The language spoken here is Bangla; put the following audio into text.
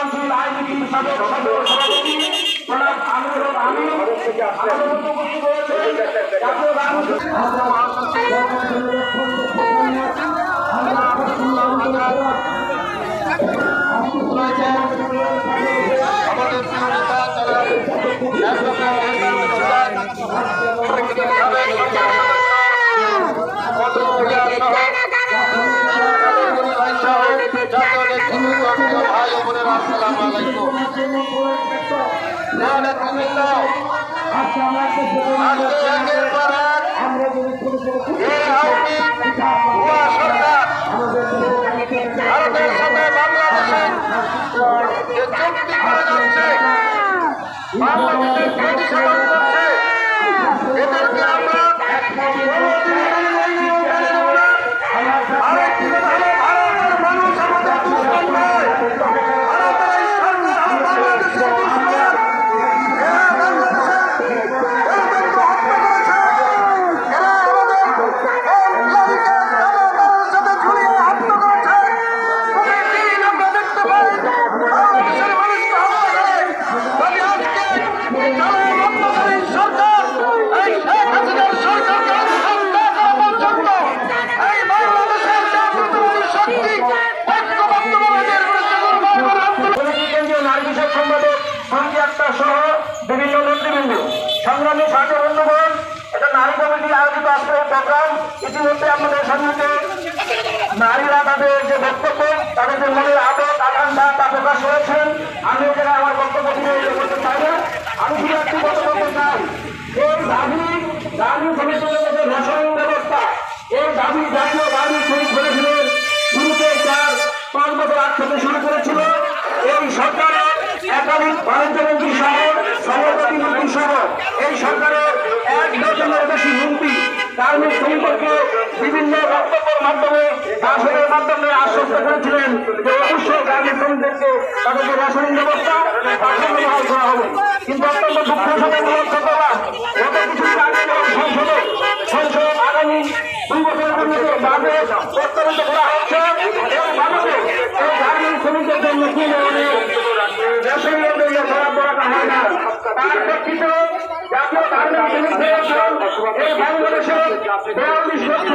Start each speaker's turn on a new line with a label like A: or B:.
A: উত্তরাঞ্চল আইনজীবী সাবেক সভাপতি রয়েছেন জাতীয় গান
B: আমাদের প্রিয় নেতা যারা আসসালামু আলাইকুম ভারতের সাথে বাংলাদেশের চুক্তি করে যাচ্ছে বাংলাদেশের
A: বক্তব্য তাদের যে মনের আবেগ আকাঙ্ক্ষা তা প্রকাশ করেছেন আমি এখানে আমার বক্তব্য দিয়ে করতে চাই না আমি শুধু একটি কথা চাই এই দাবি দাবি সমিতির মধ্যে ব্যবস্থা এই দাবি জাতীয় দাবি শহীদ করেছিলেন শুরুতে তার পাঁচ বছর আগ শুরু করেছিল এই সরকারের একাধিক বাণিজ্য মন্ত্রী সহ সভাপতি মন্ত্রী সহ এই সরকারের এক মন্ত্রী কার্মিক সম্পর্কে বিভিন্ন বক্তব্যের মাধ্যমে ভাষণের মাধ্যমে আশ্বস্ত করেছিলেন যে অবশ্যই কার্মিক শ্রমিকদেরকে তাদেরকে রাসায়নিক ব্যবস্থা রাসায়নিক ব্যবহার করা হবে। কিন্তু অত্যন্ত দুঃখের সাথে লক্ষ্য করা গত কিছুদিন আগে সংসদে সংসদ আগামী দুই বছরের মধ্যে বাজেট প্রস্তাবিত করা হচ্ছে, এবং বাজেটে এই গার্মেন্ট শ্রমিকদের জন্য কি ধরনের রেশন মূল্য খারাপ করাটা হয় না, তার প্রেক্ষিতে জাতীয় গার্মেন্ট শ্রমিক ফেডারেশন এই বাংলাদেশের বিয়াল্লিশ লক্ষ